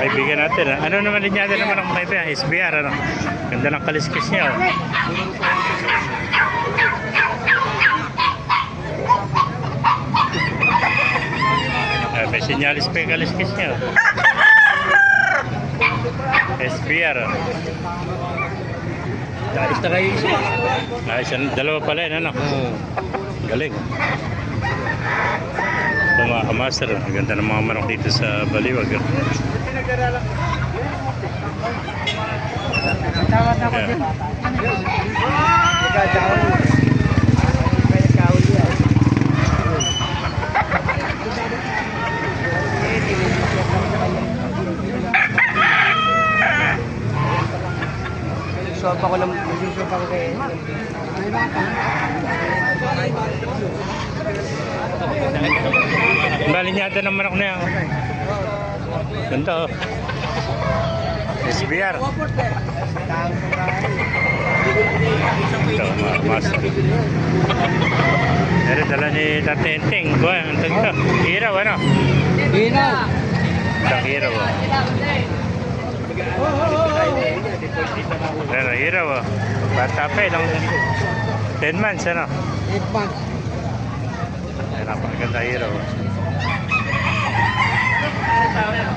kaibigan natin. ah. Ano naman linyada naman ang kaibigan? SBR, ano? Ganda ng kaliskis niya. Oh. Ah, may sinyalis pa yung kaliskis niya. oh. SBR. Oh. Dalis na kayo isa. Ah, isa, dalawa pala yun, ano? Oo. Galing. Mga kamaster, ang ganda ng mga manok dito sa Baliwag. ah. Ako Yeah. din. Nagkakaon. Nagkakaon yan. Sopa ko lang, sopa ko kay Ang balinyada ng manok na yan. Ganda oh. SBR. Ito mga kamaster. Pero dala ni Tate Enteng. Kuha, ang tagto. Hiraw ano? Hinaw. Isang hiraw oh. Pero hiraw oh. Bata pa ilang 10 months ano? 8 months. Napakaganda hiraw oh.